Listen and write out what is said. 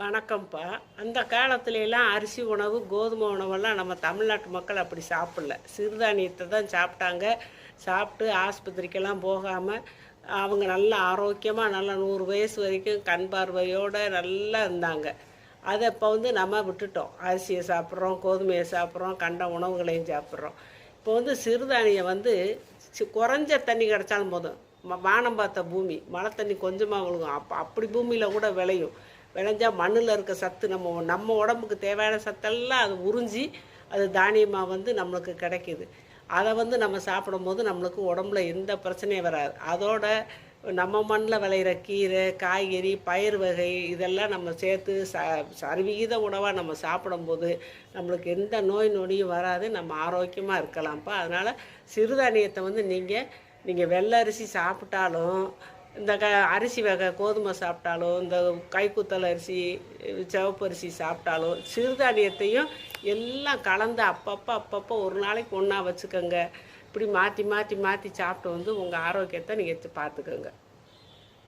வணக்கம்ப்பா. அந்த காலத்துலலாம் அரிசி உணவு கோதுமை உணவெல்லாம் நம்ம தமிழ்நாட்டு மக்கள் அப்படி சாப்பிடல. சிறுதானியத்தை தான் சாப்பிட்டாங்க. சாப்பிட்டு ஆஸ்பத்திரிக்கெல்லாம் போகாமல் அவங்க நல்ல ஆரோக்கியமாக நல்லா நூறு வயசு வரைக்கும் கண் பார்வையோடு நல்லா இருந்தாங்க. அதை இப்போ வந்து நம்ம விட்டுட்டோம். அரிசியை சாப்பிட்றோம் கோதுமையை சாப்பிட்றோம் கண்ட உணவுகளையும் சாப்பிட்றோம். இப்போ வந்து சிறுதானியம் வந்து குறைஞ்ச தண்ணி கிடைச்சாலும் போதும். வானம் பார்த்த பூமி மழை தண்ணி கொஞ்சமாக விழுகும். அப்போ அப்படி பூமியில் கூட விளையும். விளைஞ்சால் மண்ணில் இருக்க சத்து நம்ம நம்ம உடம்புக்கு தேவையான சத்தெல்லாம் அது உறிஞ்சி அது தானியமாக வந்து நம்மளுக்கு கிடைக்கிது. அதை வந்து நம்ம சாப்பிடும்போது நம்மளுக்கு உடம்புல எந்த பிரச்சனையும் வராது. அதோட நம்ம மண்ணில் விளையிற கீரை காய்கறி பயிர் வகை இதெல்லாம் நம்ம சேர்த்து ச சரிவிகித உணவாக நம்ம சாப்பிடும்போது நம்மளுக்கு எந்த நோய் நொடியும் வராது. நம்ம ஆரோக்கியமாக இருக்கலாம்ப்பா. அதனால் சிறுதானியத்தை வந்து நீங்கள் நீங்கள் வெள்ளை அரிசி சாப்பிட்டாலும் இந்த க அரிசி வகை கோதுமை சாப்பிட்டாலும் இந்த கைக்குத்தல் அரிசி சிவப்பரிசி சாப்பிட்டாலும் சிறுதானியத்தையும் எல்லாம் கலந்து அப்பப்போ அப்பப்போ ஒரு நாளைக்கு ஒன்றா வச்சுக்கோங்க. இப்படி மாற்றி மாற்றி மாற்றி சாப்பிட்டு வந்து உங்கள் ஆரோக்கியத்தை நீங்கள் பார்த்துக்கோங்க.